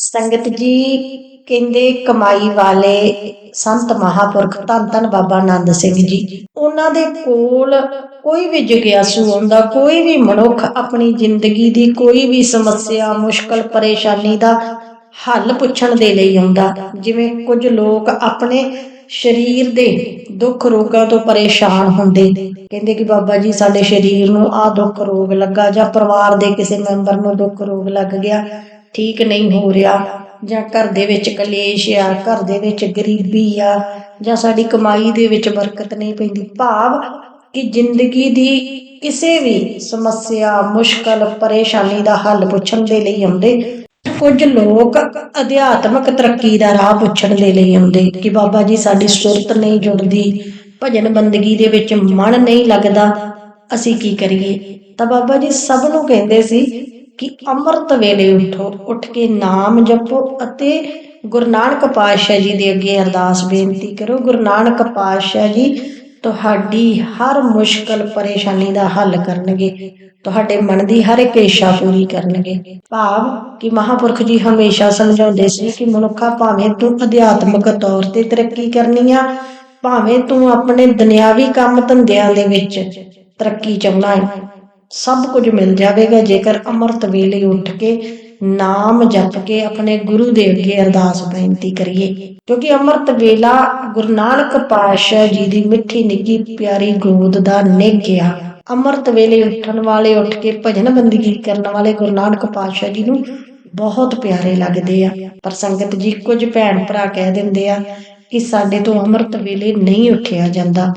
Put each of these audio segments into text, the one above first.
ਸੰਗਤ ਜੀ ਕਹਿੰਦੇ ਕਮਾਈ ਵਾਲੇ ਸੰਤ ਮਹਾਪੁਰਖ ਧੰਨ ਧੰਨ ਬਾਬਾ ਆਨੰਦ ਸਿੰਘ ਜੀ। ਉਹਨਾਂ ਦੇ ਕੋਲ ਕੋਈ ਵੀ ਜਗਿਆਸੂ ਆਉਂਦਾ, ਕੋਈ ਵੀ ਮਨੁੱਖ ਆਪਣੀ ਜ਼ਿੰਦਗੀ ਦੀ ਕੋਈ ਵੀ ਸਮੱਸਿਆ, ਮੁਸ਼ਕਲ, ਪਰੇਸ਼ਾਨੀ ਦਾ ਹੱਲ ਪੁੱਛਣ ਦੇ ਲਈ ਆਉਂਦਾ। ਜਿਵੇਂ ਕੁਝ ਲੋਕ ਆਪਣੇ ਸਰੀਰ ਦੇ ਦੁੱਖ ਰੋਗਾਂ ਤੋਂ ਪਰੇਸ਼ਾਨ ਹੁੰਦੇ। ਕਹਿੰਦੇ ਕਿ ਬਾਬਾ ਜੀ, ਸਾਡੇ ਸਰੀਰ ਨੂੰ ਆਹ ਦੁੱਖ ਰੋਗ ਲੱਗਾ ਜਾਂ ਪਰਿਵਾਰ ਦੇ ਕਿਸੇ ਮੈਂਬਰ ਨੂੰ ਦੁੱਖ ਰੋਗ ਲੱਗ ਗਿਆ। ਠੀਕ ਨਹੀਂ ਹੋ ਰਿਹਾ, ਜਾਂ ਘਰ ਦੇ ਵਿੱਚ ਕਲੇਸ਼ ਆ, ਘਰ ਦੇ ਵਿੱਚ ਗਰੀਬੀ ਆ, ਜਾਂ ਸਾਡੀ ਕਮਾਈ ਦੇ ਵਿੱਚ ਬਰਕਤ ਨਹੀਂ ਪੈਂਦੀ। ਭਾਵ ਕਿ ਜ਼ਿੰਦਗੀ ਦੀ ਕਿਸੇ ਵੀ ਸਮੱਸਿਆ, ਮੁਸ਼ਕਲ, ਪਰੇਸ਼ਾਨੀ ਦਾ ਹੱਲ ਪੁੱਛਣ ਦੇ ਲਈ ਆਉਂਦੇ। ਕੁਝ ਲੋਕ ਅਧਿਆਤਮਕ ਤਰੱਕੀ ਦਾ ਰਾਹ ਪੁੱਛਣ ਦੇ ਲਈ ਆਉਂਦੇ ਕਿ ਬਾਬਾ ਜੀ, ਸਾਡੀ ਸੁਰਤ ਨਹੀਂ ਜੁੜਦੀ, ਭਜਨ ਬੰਦਗੀ ਦੇ ਵਿੱਚ ਮਨ ਨਹੀਂ ਲੱਗਦਾ, ਅਸੀਂ ਕੀ ਕਰੀਏ? ਤਾਂ ਬਾਬਾ ਜੀ ਸਭ ਨੂੰ ਕਹਿੰਦੇ ਸੀ ਕਿ ਅੰਮ੍ਰਿਤ ਵੇਲੇ ਉਠੋ, ਉੱਠ ਕੇ ਨਾਮ ਜਪੋ ਅਤੇ ਗੁਰੂ ਨਾਨਕ ਪਾਤਸ਼ਾਹ ਜੀ ਦੇ ਅੱਗੇ ਅਰਦਾਸ ਬੇਨਤੀ ਕਰੋ, ਗੁਰੂ ਨਾਨਕ ਪਾਤਸ਼ਾਹ ਜੀ, ਤੁਹਾਡੀ ਹਰ ਮੁਸ਼ਕਲ ਪਰੇਸ਼ਾਨੀ ਦਾ ਹੱਲ ਕਰਨਗੇ, ਤੁਹਾਡੇ ਮਨ ਦੀ ਹਰ ਇੱਕ ਇੱਛਾ ਪੂਰੀ ਕਰਨਗੇ। ਭਾਵ ਕਿ ਮਹਾਪੁਰਖ ਜੀ ਹਮੇਸ਼ਾ ਸਮਝਾਉਂਦੇ ਸੀ ਕਿ ਮਨੁੱਖਾ ਭਾਵੇਂ ਤੂੰ ਅਧਿਆਤਮਿਕ ਤੌਰ ਤੇ ਤਰੱਕੀ ਕਰਨੀ ਆ, ਭਾਵੇਂ ਤੂੰ ਆਪਣੇ ਦੁਨਿਆਵੀ ਕੰਮ ਧੰਦਿਆਂ ਦੇ ਵਿੱਚ ਤਰੱਕੀ ਚਾਹੁੰਦਾ ਹੈ ਸਭ ਕੁਝ ਮਿਲ ਜਾਵੇਗਾ, ਜੇਕਰ ਅੰਮ੍ਰਿਤ ਵੇਲੇ ਉੱਠ ਕੇ ਨਾਮ ਜਪ ਕੇ ਆਪਣੇ ਗੁਰੂ ਦੇ ਅੱਗੇ ਅਰਦਾਸ ਬੇਨਤੀ ਕਰੀਏ। ਕਿਉਂਕਿ ਅੰਮ੍ਰਿਤ ਵੇਲਾ ਗੁਰੂ ਨਾਨਕ ਪਾਤਸ਼ਾਹ ਜੀ ਦੀ ਮਿੱਠੀ ਨਿੱਗੀ ਪਿਆਰੀ ਗੋਦ ਦਾ ਨਿੱਘਿਆ ਅੰਮ੍ਰਿਤ ਵੇਲੇ ਉੱਠਣ ਵਾਲੇ, ਉੱਠ ਕੇ ਭਜਨ ਬੰਦਗੀ ਕਰਨ ਵਾਲੇ ਗੁਰੂ ਨਾਨਕ ਪਾਤਸ਼ਾਹ ਜੀ ਨੂੰ ਬਹੁਤ ਪਿਆਰੇ ਲੱਗਦੇ ਆ। ਪਰ ਸੰਗਤ ਜੀ ਕੁਝ ਭੈਣ ਭਰਾ ਕਹਿ ਦਿੰਦੇ ਆ ਕਿ ਸਾਡੇ ਤੋਂ ਅੰਮ੍ਰਿਤ ਵੇਲੇ ਨਹੀਂ ਉੱਠਿਆ ਜਾਂਦਾ।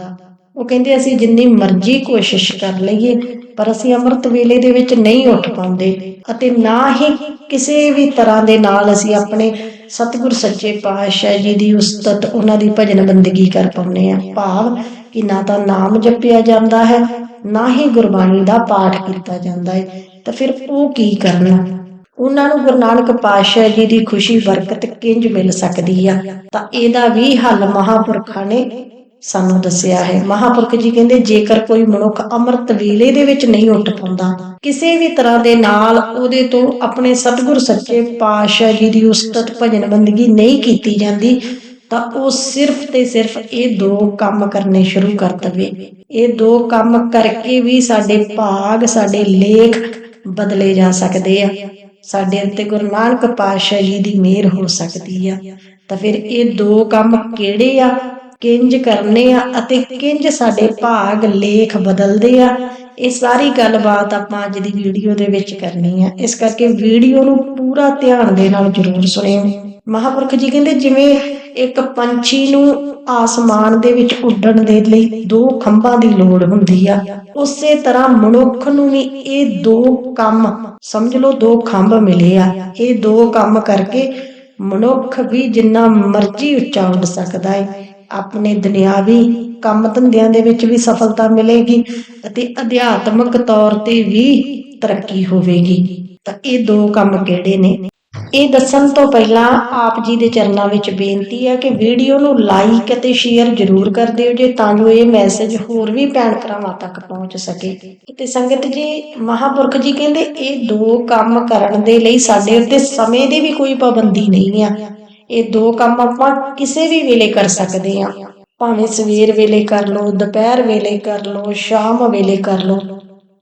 ਉਹ ਕਹਿੰਦੇ ਅਸੀਂ ਜਿੰਨੀ ਮਰਜ਼ੀ ਕੋਸ਼ਿਸ਼ ਕਰ ਲਈਏ, ਪਰ ਅਸੀਂ ਅੰਮ੍ਰਿਤ ਵੇਲੇ ਦੇ ਵਿੱਚ ਨਹੀਂ ਉੱਠ ਪਾਉਂਦੇ ਅਤੇ ਨਾ ਹੀ ਕਿਸੇ ਵੀ ਤਰ੍ਹਾਂ ਦੇ ਨਾਲ ਅਸੀਂ ਆਪਣੇ ਸਤਿਗੁਰ ਸੱਚੇ ਪਾਤਸ਼ਾਹ ਜੀ ਦੀ ਉਸਤਤ ਉਹਨਾਂ ਦੀ ਭਜਨ ਬੰਦਗੀ ਕਰ ਪਾਉਂਦੇ ਆ ਭਾਵ ਕਿ ਨਾ ਤਾਂ ਨਾਮ ਜਪਿਆ ਜਾਂਦਾ ਹੈ, ਨਾ ਹੀ ਗੁਰਬਾਣੀ ਦਾ ਪਾਠ ਕੀਤਾ ਜਾਂਦਾ ਹੈ। ਤਾਂ ਫਿਰ ਉਹ ਕੀ ਕਰਨਾ? ਉਹਨਾਂ ਨੂੰ ਗੁਰੂ ਨਾਨਕ ਪਾਤਸ਼ਾਹ ਜੀ ਦੀ ਖੁਸ਼ੀ ਬਰਕਤ ਕਿੰਜ ਮਿਲ ਸਕਦੀ ਆ? ਤਾਂ ਇਹਦਾ ਵੀ ਹੱਲ ਮਹਾਪੁਰਖਾਂ ਨੇ ਸਾਨੂੰ ਦੱਸਿਆ ਹੈ। ਮਹਾਪੁਰਖ ਜੀ ਕਹਿੰਦੇ, ਜੇਕਰ ਕੋਈ ਮਨੁੱਖ ਅੰਮ੍ਰਿਤ ਵੇਲੇ ਦੇ ਵਿੱਚ ਨਹੀਂ ਉੱਠ ਪਾਉਂਦਾ, ਕਿਸੇ ਵੀ ਤਰ੍ਹਾਂ ਦੇ ਨਾਲ ਉਹਦੇ ਤੋਂ ਆਪਣੇ ਸਤਿਗੁਰ ਸੱਚੇ ਪਾਤਸ਼ਾਹ ਜੀ ਦੀ ਉਸਤਤ ਭਜਨ ਬੰਦਗੀ ਨਹੀਂ ਕੀਤੀ ਜਾਂਦੀ, ਤਾਂ ਉਹ ਸਿਰਫ ਤੇ ਸਿਰਫ ਇਹ ਦੋ ਕੰਮ ਕਰਨੇ ਸ਼ੁਰੂ ਕਰ ਦਵੇ। ਇਹ ਦੋ ਕੰਮ ਕਰਕੇ ਵੀ ਸਾਡੇ ਭਾਗ, ਸਾਡੇ ਲੇਖ ਬਦਲੇ ਜਾ ਸਕਦੇ ਆ। ਸਾਡੇ ਉੱਤੇ ਗੁਰੂ ਨਾਨਕ ਪਾਤਸ਼ਾਹ ਜੀ ਦੀ ਮਿਹਰ ਹੋ ਸਕਦੀ ਆ। ਤਾਂ ਫਿਰ ਇਹ ਦੋ ਕੰਮ ਕਿਹੜੇ ਆ? ਕਿੰਜ ਕਰਨੇ ਆ ਅਤੇ ਕਿੰਜ ਸਾਡੇ ਭਾਗ, ਲੇਖ ਬਦਲਦੇ ਆ। ਇਹ ਸਾਰੀ ਗੱਲਬਾਤ ਆਪਾਂ ਅੱਜ ਦੀ ਵੀਡੀਓ ਦੇ ਵਿੱਚ ਕਰਨੀ ਆ। ਇਸ ਕਰਕੇ ਵੀਡੀਓ ਨੂੰ ਪੂਰਾ ਧਿਆਨ ਦੇ ਨਾਲ ਜ਼ਰੂਰ ਸੁਣਿਓ। ਮਹਾਪੁਰਖ ਜੀ ਕਹਿੰਦੇ, ਜਿਵੇਂ ਇੱਕ ਪੰਛੀ ਨੂੰ ਆਸਮਾਨ ਦੇ ਵਿੱਚ ਉੱਡਣ ਦੇ ਲਈ ਦੋ ਖੰਭਾਂ ਦੀ ਲੋੜ ਹੁੰਦੀ ਆ, ਉਸੇ ਤਰ੍ਹਾਂ ਮਨੁੱਖ ਨੂੰ ਵੀ ਇਹ ਦੋ ਕੰਮ, ਸਮਝ ਲਓ ਦੋ ਖੰਭ ਮਿਲੇ ਆ। ਇਹ ਦੋ ਕੰਮ ਕਰਕੇ ਮਨੁੱਖ ਵੀ ਜਿੰਨਾ ਮਰਜ਼ੀ ਉੱਚਾ ਉੱਡ ਸਕਦਾ ਹੈ ਆਪਣੇ ਦੁਨਿਆਵੀ ਕੰਮ ਧੰਦਿਆਂ ਦੇ ਵਿੱਚ ਵੀ ਸਫਲਤਾ ਮਿਲੇਗੀ ਅਤੇ ਅਧਿਆਤਮਕ ਤੌਰ ਤੇ ਵੀ ਤਰੱਕੀ ਹੋਵੇਗੀ। ਤਾਂ ਇਹ ਦੋ ਕੰਮ ਕਿਹੜੇ ਨੇ? ਇਹ ਦੱਸਣ ਤੋਂ ਪਹਿਲਾਂ ਆਪ ਜੀ ਦੇ ਚਰਨਾਂ ਵਿੱਚ ਬੇਨਤੀ ਹੈ ਕਿ ਵੀਡੀਓ ਨੂੰ ਲਾਈਕ ਅਤੇ ਸ਼ੇਅਰ ਜ਼ਰੂਰ ਕਰ ਦਿਓ ਜੇ ਤਾਂ ਜੋ ਇਹ ਮੈਸੇਜ ਹੋਰ ਵੀ ਭੈਣ ਭਰਾਵਾਂ ਤੱਕ ਪਹੁੰਚ ਸਕੇ। ਤੇ ਸੰਗਤ ਜੀ, ਮਹਾਪੁਰਖ ਜੀ ਕਹਿੰਦੇ, ਇਹ ਦੋ ਕੰਮ ਕਰਨ ਦੇ ਲਈ ਸਾਡੇ ਉੱਤੇ ਸਮੇਂ ਦੀ ਵੀ ਕੋਈ ਪਾਬੰਦੀ ਨਹੀਂ ਆ। ਇਹ ਦੋ ਕੰਮ ਆਪਾਂ ਕਿਸੇ ਵੀ ਵੇਲੇ ਕਰ ਸਕਦੇ ਹਾਂ। ਭਾਵੇਂ ਸਵੇਰ ਵੇਲੇ ਕਰ ਲਓ, ਦੁਪਹਿਰ ਵੇਲੇ ਕਰ ਲਓ, ਸ਼ਾਮ ਵੇਲੇ ਕਰ ਲਓ।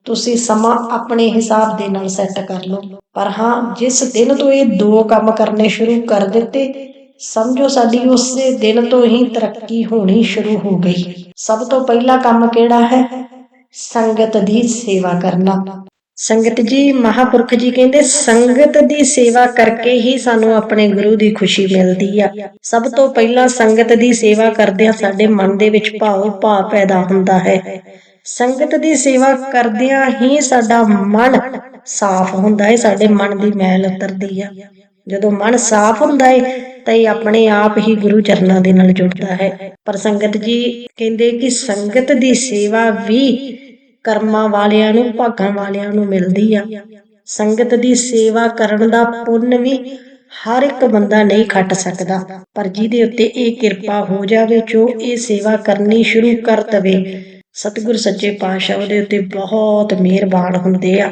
ਤੁਸੀਂ ਸਮਾਂ ਆਪਣੇ ਹਿਸਾਬ ਦੇ ਨਾਲ ਸੈੱਟ ਕਰ ਲਓ। ਪਰ ਹਾਂ, ਜਿਸ ਦਿਨ ਤੋਂ ਇਹ ਦੋ ਕੰਮ ਕਰਨੇ ਸ਼ੁਰੂ ਕਰ ਦਿੱਤੇ, ਸਮਝੋ ਸਾਡੀ ਉਸੇ ਦਿਨ ਤੋਂ ਹੀ ਤਰੱਕੀ ਹੋਣੀ ਸ਼ੁਰੂ ਹੋ ਗਈ। ਸਭ ਤੋਂ ਪਹਿਲਾ ਕੰਮ ਕਿਹੜਾ ਹੈ? ਸੰਗਤ ਦੀ ਸੇਵਾ ਕਰਨਾ। ਸੰਗਤ ਜੀ, ਮਹਾਪੁਰਖ ਜੀ ਕਹਿੰਦੇ, ਸੰਗਤ ਦੀ ਸੇਵਾ ਕਰਕੇ ਹੀ ਸਾਨੂੰ ਆਪਣੇ ਗੁਰੂ ਦੀ ਖੁਸ਼ੀ ਮਿਲਦੀ ਆ। ਸਭ ਤੋਂ ਪਹਿਲਾਂ ਸੰਗਤ ਦੀ ਸੇਵਾ ਕਰਦਿਆਂ ਸਾਡੇ ਮਨ ਦੇ ਵਿੱਚ ਭਾਵ ਭਾਵ ਪੈਦਾ ਹੁੰਦਾ ਹੈ। ਸੰਗਤ ਦੀ ਸੇਵਾ ਕਰਦਿਆਂ ਹੀ ਸਾਡਾ ਮਨ ਸਾਫ਼ ਹੁੰਦਾ ਹੈ ਸਾਡੇ ਮਨ ਦੀ ਮੈਲ ਉਤਰਦੀ ਆ। ਜਦੋਂ ਮਨ ਸਾਫ਼ ਹੁੰਦਾ ਹੈ ਤਾਂ ਇਹ ਆਪਣੇ ਆਪ ਹੀ ਗੁਰੂ ਚਰਨਾਂ ਦੇ ਨਾਲ ਜੁੜਦਾ ਹੈ। ਪਰ ਸੰਗਤ ਜੀ ਕਹਿੰਦੇ ਕਿ ਸੰਗਤ ਦੀ ਸੇਵਾ ਵੀ ਕਰਮਾਂ ਵਾਲਿਆਂ ਨੂੰ, ਭਾਗਾਂ ਵਾਲਿਆਂ ਨੂੰ ਮਿਲਦੀ ਆ। ਸੰਗਤ ਦੀ ਸੇਵਾ ਕਰਨ ਦਾ ਪੁੰਨ ਵੀ ਹਰ ਇੱਕ ਬੰਦਾ ਨਹੀਂ ਖੱਟ ਸਕਦਾ। ਪਰ ਜਿਹਦੇ ਉੱਤੇ ਇਹ ਕਿਰਪਾ ਹੋ ਜਾਵੇ, ਜੋ ਇਹ ਸੇਵਾ ਕਰਨੀ ਸ਼ੁਰੂ ਕਰ ਦਵੇ, ਸਤਿਗੁਰ ਸੱਚੇ ਪਾਤਸ਼ਾਹ ਉਹਦੇ ਉੱਤੇ ਬਹੁਤ ਮਿਹਰਬਾਨ ਹੁੰਦੇ ਆ।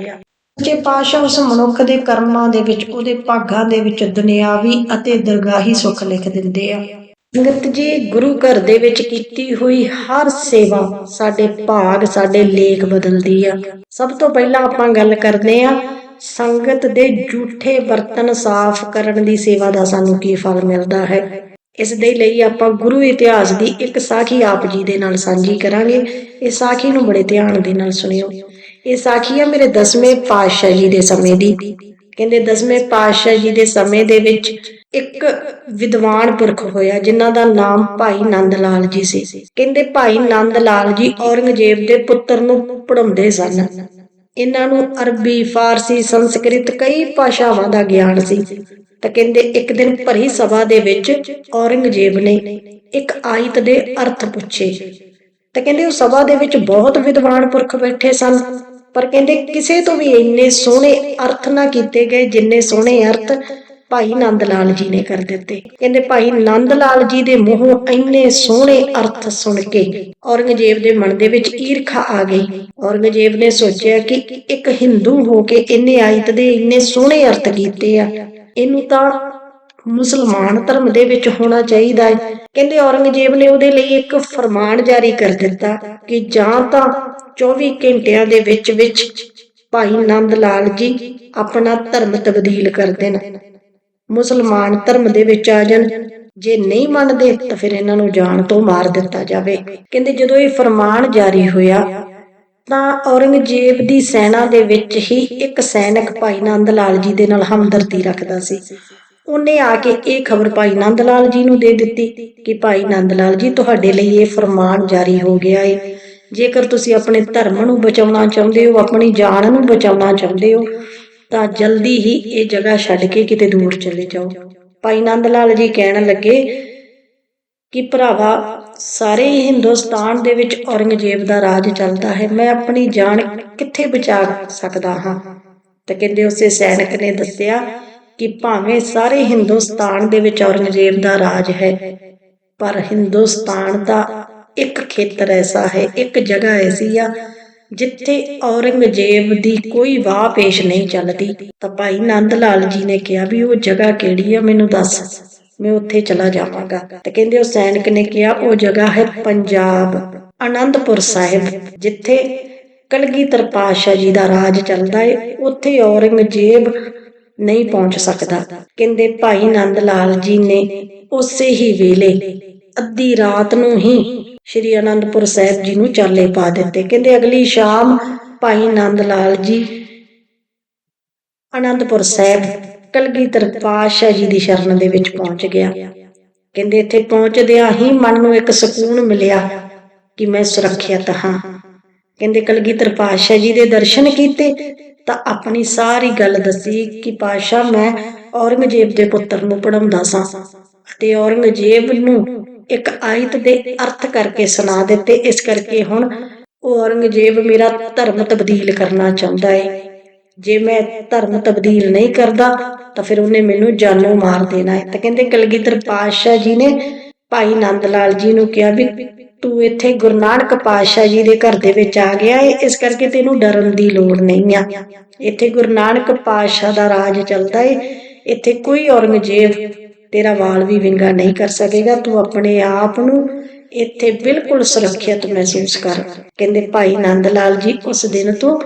ਸੱਚੇ ਪਾਤਸ਼ਾਹ ਉਸ ਮਨੁੱਖ ਦੇ ਕਰਮਾਂ ਦੇ ਵਿੱਚ, ਉਹਦੇ ਭਾਗਾਂ ਦੇ ਵਿੱਚ ਦੁਨਿਆਵੀ ਅਤੇ ਦਰਗਾਹੀ ਸੁੱਖ ਲਿਖ ਦਿੰਦੇ ਆ। ਸੰਗਤ ਜੀ, ਗੁਰੂ ਘਰ ਦੇ ਵਿੱਚ ਕੀਤੀ ਹੋਈ ਹਰ ਸੇਵਾ ਸਾਡੇ ਭਾਗ, ਸਾਡੇ ਲੇਖ ਬਦਲਦੀ ਆ। ਸਭ ਤੋਂ ਪਹਿਲਾਂ ਆਪਾਂ ਗੱਲ ਕਰਦੇ ਆ ਸੰਗਤ ਦੇ ਝੂਠੇ ਬਰਤਨ ਸਾਫ਼ ਕਰਨ ਦੀ ਸੇਵਾ ਦਾ ਸਾਨੂੰ ਕੀ ਫਲ ਮਿਲਦਾ ਹੈ? ਇਸ ਦੇ ਲਈ ਆਪਾਂ ਗੁਰੂ ਇਤਿਹਾਸ ਦੀ ਇੱਕ ਸਾਖੀ ਆਪ ਜੀ ਦੇ ਨਾਲ ਸਾਂਝੀ ਕਰਾਂਗੇ। ਇਹ ਸਾਖੀ ਨੂੰ ਬੜੇ ਧਿਆਨ ਦੇ ਨਾਲ ਸੁਣਿਓ। ਇਹ ਸਾਖੀ ਆ ਮੇਰੇ ਦਸਵੇਂ ਪਾਤਸ਼ਾਹ ਜੀ ਦੇ ਸਮੇਂ ਦੀ। ਕਹਿੰਦੇ ਦਸਵੇਂ ਪਾਤਸ਼ਾਹ ਜੀ ਦੇ ਸਮੇਂ ਦੇ ਵਿੱਚ ਇੱਕ ਵਿਦਵਾਨ ਪੁਰਖ ਹੋਇਆ, ਜਿਨ੍ਹਾਂ ਦਾ ਨਾਮ ਭਾਈ ਨੰਦ ਲਾਲ ਜੀ ਸੀ। ਕਹਿੰਦੇ ਭਾਈ ਨੰਦ ਲਾਲ ਜੀ ਔਰੰਗਜ਼ੇਬ ਦੇ ਪੁੱਤਰ ਨੂੰ ਪੜਾਉਂਦੇ ਸਨ। ਇਹਨਾਂ ਨੂੰ ਅਰਬੀ, ਫਾਰਸੀ, ਸੰਸਕ੍ਰਿਤ ਕਈ ਭਾਸ਼ਾਵਾਂ ਦਾ ਗਿਆਨ ਸੀ। ਤਾਂ ਕਹਿੰਦੇ ਇੱਕ ਦਿਨ ਭਰੀ ਸਭਾ ਦੇ ਵਿੱਚ ਔਰੰਗਜ਼ੇਬ ਨੇ ਇੱਕ ਆਇਤ ਦੇ ਅਰਥ ਪੁੱਛੇ। ਤਾਂ ਕਹਿੰਦੇ ਉਹ ਸਭਾ ਦੇ ਵਿੱਚ ਬਹੁਤ ਵਿਦਵਾਨ ਪੁਰਖ ਬੈਠੇ ਸਨ, ਪਰ ਕਹਿੰਦੇ ਕਿਸੇ ਤੋਂ ਵੀ ਇੰਨੇ ਸੋਹਣੇ ਅਰਥ ਨਾ ਕੀਤੇ ਗਏ, ਜਿੰਨੇ ਸੋਹਣੇ ਅਰਥ ਭਾਈ ਨੰਦ ਲਾਲ ਜੀ ਨੇ ਕਰ ਦਿੱਤੇ। ਕਹਿੰਦੇ, ਭਾਈ ਨੰਦ ਲਾਲ ਜੀ ਦੇ ਮੂੰਹੋਂ ਇੰਨੇ ਸੋਹਣੇ ਅਰਥ ਸੁਣ ਕੇ ਔਰੰਗਜ਼ੇਬ ਦੇ ਮਨ ਦੇ ਵਿੱਚ ਈਰਖਾ ਆ ਗਈ। ਔਰੰਗਜ਼ੇਬ ਨੇ ਸੋਚਿਆ ਕਿ ਇੱਕ ਹਿੰਦੂ ਹੋ ਕੇ ਇਹਨੇ ਆਇਤ ਦੇ ਇੰਨੇ ਸੋਹਣੇ ਅਰਥ ਕੀਤੇ ਆ। ਇਹਨੂੰ ਤਾਂ ਮੁਸਲਮਾਨ ਧਰਮ ਦੇ ਵਿੱਚ ਹੋਣਾ ਚਾਹੀਦਾ ਹੈ। ਕਹਿੰਦੇ, ਔਰੰਗਜ਼ੇਬ ਨੇ ਉਹਦੇ ਲਈ ਇੱਕ ਫਰਮਾਨ ਜਾਰੀ ਕਰ ਦਿੱਤਾ ਕਿ ਜਾਂ ਤਾਂ 24 ਘੰਟਿਆਂ ਦੇ ਵਿੱਚ ਵਿੱਚ ਭਾਈ ਨੰਦ ਲਾਲ ਜੀ ਆਪਣਾ ਧਰਮ ਤਬਦੀਲ ਕਰ ਦੇਣ। ਮੁਸਲਮਾਨ ਧਰਮ ਦੇ ਵਿੱਚ ਆ ਜਾਣ। ਜੇ ਨਹੀਂ ਮੰਨਦੇ, ਤਾਂ ਫਿਰ ਇਹਨਾਂ ਨੂੰ ਜਾਨ ਤੋਂ ਮਾਰ ਦਿੱਤਾ ਜਾਵੇ। ਕਹਿੰਦੇ ਜਦੋਂ ਇਹ ਫਰਮਾਨ ਜਾਰੀ ਹੋਇਆ, ਤਾਂ ਔਰੰਗਜ਼ੇਬ ਦੀ ਸੈਨਾ ਦੇ ਵਿੱਚ ਹੀ ਇੱਕ ਸੈਨਿਕ ਭਾਈ ਨੰਦ ਲਾਲ ਜੀ ਦੇ ਨਾਲ ਹਮਦਰਦੀ ਰੱਖਦਾ ਸੀ। ਉਹਨੇ ਆ ਕੇ ਇਹ ਖਬਰ ਭਾਈ ਨੰਦ ਲਾਲ ਜੀ ਨੂੰ ਦੇ ਦਿੱਤੀ ਕਿ ਭਾਈ ਨੰਦ ਲਾਲ ਜੀ, ਤੁਹਾਡੇ ਲਈ ਇਹ ਫਰਮਾਨ ਜਾਰੀ ਹੋ ਗਿਆ ਹੈ ਜੇਕਰ ਤੁਸੀਂ ਆਪਣੇ ਧਰਮ ਨੂੰ ਬਚਾਉਣਾ ਚਾਹੁੰਦੇ ਹੋ, ਆਪਣੀ ਜਾਨ ਨੂੰ ਬਚਾਉਣਾ ਚਾਹੁੰਦੇ ਹੋ ਤਾਂ ਜਲਦੀ ਹੀ ਇਹ ਜਗ੍ਹਾ ਛੱਡ ਕੇ ਕਿਤੇ ਦੂਰ ਚਲੇ ਜਾਓ। ਭਾਈ ਨੰਦ ਲਾਲ ਜੀ ਕਹਿਣ ਲੱਗੇ ਕਿ ਭਰਾਵਾ, ਸਾਰੇ ਹਿੰਦੁਸਤਾਨ ਦੇ ਵਿੱਚ ਔਰੰਗਜ਼ੇਬ ਦਾ ਰਾਜ ਚੱਲਦਾ ਹੈ। ਮੈਂ ਆਪਣੀ ਜਾਨ ਕਿੱਥੇ ਬਚਾ ਸਕਦਾ ਹਾਂ? ਤਾਂ ਕਹਿੰਦੇ ਉਸੇ ਸੈਨਿਕ ਨੇ ਦੱਸਿਆ ਕਿ ਭਾਵੇਂ ਸਾਰੇ ਹਿੰਦੁਸਤਾਨ ਦੇ ਵਿੱਚ ਔਰੰਗਜ਼ੇਬ ਦਾ ਰਾਜ ਹੈ, ਪਰ ਹਿੰਦੁਸਤਾਨ ਦਾ ਇੱਕ ਖੇਤਰ ਐਸਾ ਹੈ, ਇੱਕ ਜਗ੍ਹਾ ਐਸੀ ਆ ਜਿੱਥੇ ਔਰੰਗਜ਼ੇਬ ਦੀ ਕੋਈ ਵਾਹ ਪੇਸ਼ ਨਹੀਂ ਚੱਲਦੀ, ਤਾਂ ਭਾਈ ਨੰਦ ਲਾਲ ਜੀ ਨੇ ਕਿਹਾ ਵੀ ਉਹ ਜਗ੍ਹਾ ਕਿਹੜੀ ਆ, ਮੈਨੂੰ ਦੱਸ। ਮੈਂ ਉੱਥੇ ਚਲਾ ਜਾਵਾਂਗਾ। ਤੇ ਕਹਿੰਦੇ ਉਹ ਸੈਨਿਕ ਨੇ ਕਿਹਾ, ਉਹ ਜਗ੍ਹਾ ਹੈ ਪੰਜਾਬ ਆਨੰਦਪੁਰ ਸਾਹਿਬ, ਜਿੱਥੇ ਕਲਗੀਧਰ ਪਾਤਸ਼ਾਹ ਜੀ ਦਾ ਰਾਜ ਚੱਲਦਾ ਹੈ ਉੱਥੇ ਔਰੰਗਜ਼ੇਬ ਨਹੀਂ ਪਹੁੰਚ ਸਕਦਾ। ਕਹਿੰਦੇ ਭਾਈ ਨੰਦ ਲਾਲ ਜੀ ਨੇ ਉਸੇ ਹੀ ਵੇਲੇ ਅੱਧੀ ਰਾਤ ਨੂੰ ਹੀ ਸ਼੍ਰੀ ਅਨੰਦਪੁਰ ਸਾਹਿਬ ਜੀ ਨੂੰ ਚਾਲੇ ਪਾ ਦਿੱਤੇ। ਕਹਿੰਦੇ ਅਗਲੀ ਸ਼ਾਮ ਭਾਈ ਨੰਦ ਲਾਲ ਜੀ, ਅਨੰਦਪੁਰ ਸਾਹਿਬ ਕਲਗੀਧਰ ਪਾਤਸ਼ਾਹ ਜੀ ਦੀ ਸ਼ਰਨ ਦੇ ਵਿੱਚ ਪਹੁੰਚ ਗਿਆ। ਕਹਿੰਦੇ ਇੱਥੇ ਪਹੁੰਚਦਿਆਂ ਹੀ ਮਨ ਨੂੰ ਇੱਕ ਸਕੂਨ ਮਿਲਿਆ ਕਿ ਮੈਂ ਸੁਰੱਖਿਅਤ ਹਾਂ। ਕਹਿੰਦੇ ਕਲਗੀਧਰ ਪਾਤਸ਼ਾਹ ਜੀ ਦੇ ਦਰਸ਼ਨ ਕੀਤੇ ਤਾਂ ਆਪਣੀ ਸਾਰੀ ਗੱਲ ਦੱਸੀ ਕਿ ਪਾਤਸ਼ਾਹ, ਮੈਂ ਔਰੰਗਜ਼ੇਬ ਦੇ ਪੁੱਤਰ ਨੂੰ ਪੜਾਉਂਦਾ ਸਾਂ ਅਤੇ ਔਰੰਗਜ਼ੇਬ ਨੂੰ ਇੱਕ ਆਇਤ ਦੇ ਅਰਥ ਕਰਕੇ ਸੁਣਾ ਦਿੱਤੇ। ਇਸ ਕਰਕੇ ਹੁਣ ਔਰੰਗਜ਼ੇਬ ਮੇਰਾ ਧਰਮ ਤਬਦੀਲ ਕਰਨਾ ਚਾਹੁੰਦਾ ਹੈ ਜੇ ਮੈਂ ਧਰਮ ਤਬਦੀਲ ਨਹੀਂ ਕਰਦਾ, ਤਾਂ ਫਿਰ ਉਹਨੇ ਮੈਨੂੰ ਜਾਨੋਂ ਮਾਰ ਦੇਣਾ ਹੈ ਤਾਂ ਕਹਿੰਦੇ ਕਲਗੀਧਰ ਪਾਤਸ਼ਾਹ ਜੀ ਨੇ ਭਾਈ ਨੰਦ ਲਾਲ ਜੀ ਨੂੰ ਕਿਹਾ ਵੀ ਤੂੰ ਇੱਥੇ ਗੁਰੂ ਨਾਨਕ ਪਾਤਸ਼ਾਹ ਜੀ ਦੇ ਘਰ ਦੇ ਵਿੱਚ ਆ ਗਿਆ ਏ। ਇਸ ਕਰਕੇ ਤੈਨੂੰ ਡਰਨ ਦੀ ਲੋੜ ਨਹੀਂ ਆ। ਇੱਥੇ ਗੁਰੂ ਨਾਨਕ ਪਾਤਸ਼ਾਹ ਦਾ ਰਾਜ ਚੱਲਦਾ ਏ। ਇੱਥੇ ਕੋਈ ਔਰੰਗਜ਼ੇਬ ਤੇਰਾ ਵਾਲ ਵੀ ਵਿੰਗਾ ਨਹੀਂ ਕਰ ਸਕੇਗਾ, ਤੂੰ ਆਪਣੇ ਆਪ ਨੂੰ ਇੱਥੇ ਬਿਲਕੁਲ ਸੁਰੱਖਿਅਤ ਮਹਿਸੂਸ ਕਰ। ਕਹਿੰਦੇ ਭਾਈ ਨੰਦ ਲਾਲ ਜੀ ਉਸ ਦਿਨ ਤੋਂ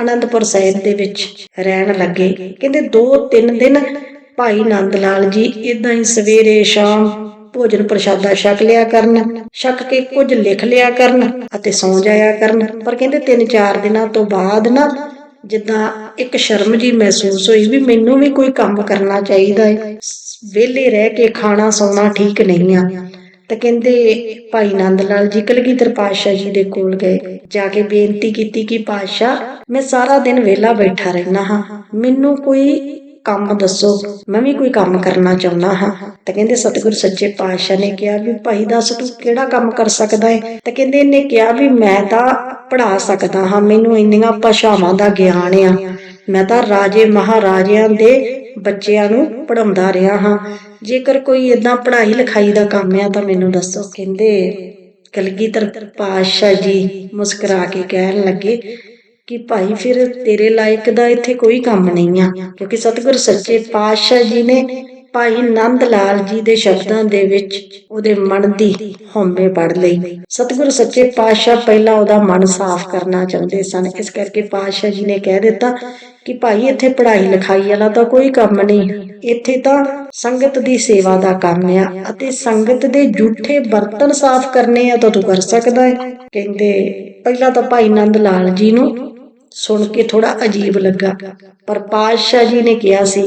ਆਨੰਦਪੁਰ ਸਾਹਿਬ ਦੇ ਵਿੱਚ ਰਹਿਣ ਲੱਗੇ। ਕਹਿੰਦੇ 2-3 ਦਿਨ ਭਾਈ ਨੰਦ ਲਾਲ ਜੀ ਇਦਾਂ ਹੀ ਸਵੇਰੇ ਸ਼ਾਮ ਭੋਜਨ ਪ੍ਰਸ਼ਾਦਾ ਛਕ ਲਿਆ ਕਰਨ, ਛਕ ਕੇ ਕੁਝ ਲਿਖ ਲਿਆ ਕਰਨ ਅਤੇ ਸੌਂ ਜਾਇਆ ਕਰਨ। ਪਰ ਕਹਿੰਦੇ 3-4 ਦਿਨਾਂ ਤੋਂ ਬਾਅਦ ਨਾ ਜਿੱਦਾਂ ਇੱਕ ਸ਼ਰਮ ਜੀ ਮਹਿਸੂਸ ਹੋਈ ਵੀ ਮੈਨੂੰ ਵੀ ਕੋਈ ਕੰਮ ਕਰਨਾ ਚਾਹੀਦਾ ਹੈ ਵਿਹਲੇ ਰਹਿ ਕੇ ਖਾਣਾ ਸੌਣਾ ਠੀਕ ਨਹੀਂ ਆ। ਤਾਂ ਕਹਿੰਦੇ ਭਾਈ ਨੰਦ ਲਾਲ ਜੀ, ਕਲਗੀਧਰ ਪਾਤਸ਼ਾਹ ਜੀ ਦੇ ਕੋਲ ਗਏ। ਜਾ ਕੇ ਬੇਨਤੀ ਕੀਤੀ ਕਿ ਪਾਤਸ਼ਾਹ, ਮੈਂ ਸਾਰਾ ਦਿਨ ਵਿਹਲਾ ਬੈਠਾ ਰਹਿਣਾ ਹਾਂ। ਮੈਨੂੰ ਕੋਈ ਕੰਮ ਦੱਸੋ, ਮੈਂ ਵੀ ਕੋਈ ਕੰਮ ਕਰਨਾ ਚਾਹੁੰਦਾ ਹਾਂ। ਤਾਂ ਕਹਿੰਦੇ ਸਤਿਗੁਰ ਸੱਚੇ ਪਾਤਸ਼ਾਹ ਨੇ ਕਿਹਾ ਵੀ ਭਾਈ ਦੱਸ ਤੂੰ ਕਿਹੜਾ ਕੰਮ ਕਰ ਸਕਦਾ ਹੈ ਤਾਂ ਕਹਿੰਦੇ ਇਹਨੇ ਕਿਹਾ ਵੀ ਮੈਂ ਤਾਂ ਪੜ੍ਹਾ ਸਕਦਾ ਹਾਂ, ਮੈਨੂੰ ਇੰਨੀਆਂ ਭਾਸ਼ਾਵਾਂ ਦਾ ਗਿਆਨ ਆ। ਮੈਂ ਤਾਂ ਰਾਜੇ ਮਹਾਰਾਜਿਆਂ ਦੇ ਬੱਚਿਆਂ ਨੂੰ ਪੜਾਉਂਦਾ ਰਿਹਾ ਹਾਂ। ਜੇਕਰ ਕੋਈ ਇਦਾਂ ਪੜ੍ਹਾਈ ਲਿਖਾਈ ਦਾ ਕੰਮ ਆ ਤਾਂ ਮੈਨੂੰ ਦੱਸੋ, ਕਹਿੰਦੇ ਕਲਗੀਧਰ ਪਾਤਸ਼ਾਹ ਜੀ ਮੁਸਕਰਾ ਕੇ ਕਹਿਣ ਲੱਗੇ ਕਿ ਭਾਈ ਫਿਰ ਤੇਰੇ ਲਾਇਕ ਦਾ ਇੱਥੇ ਕੋਈ ਕੰਮ ਨਹੀਂ ਆ, ਕਿਉਂਕਿ ਸਤਿਗੁਰ ਸੱਚੇ ਪਾਤਸ਼ਾਹ ਜੀ ਨੇ ਭਾਈ ਨੰਦ ਲਾਲ ਜੀ ਦੇ ਸ਼ਬਦਾਂ ਦੇ ਵਿੱਚ ਉਹਦੇ ਮਨ ਦੀ ਹਉਮੈ ਪੜ ਲਈ। ਸਤਿਗੁਰ ਸੱਚੇ ਪਾਤਸ਼ਾਹ ਪਹਿਲਾਂ ਉਹਦਾ ਮਨ ਸਾਫ਼ ਕਰਨਾ ਚਾਹੁੰਦੇ ਸਨ। ਇਸ ਕਰਕੇ ਪਾਤਸ਼ਾਹ ਜੀ ਨੇ ਕਹਿ ਦਿੱਤਾ ਕਿ ਭਾਈ ਇੱਥੇ ਪੜ੍ਹਾਈ ਲਿਖਾਈ ਵਾਲਾ ਤਾਂ ਕੋਈ ਕੰਮ ਨਹੀਂ। ਇੱਥੇ ਤਾਂ ਸੰਗਤ ਦੀ ਸੇਵਾ ਦਾ ਕੰਮ ਆ ਅਤੇ ਸੰਗਤ ਦੇ ਜੂਠੇ ਬਰਤਨ ਸਾਫ਼ ਕਰਨੇ ਆ ਤਾਂ ਤੂੰ ਕਰ ਸਕਦਾ ਹੈ ਕਹਿੰਦੇ ਪਹਿਲਾਂ ਤਾਂ ਭਾਈ ਨੰਦ ਲਾਲ ਜੀ ਨੂੰ ਸੁਣ ਕੇ ਥੋੜਾ ਅਜੀਬ ਲੱਗਾ। ਪਰ ਪਾਤਸ਼ਾਹ ਜੀ ਨੇ ਕਿਹਾ ਸੀ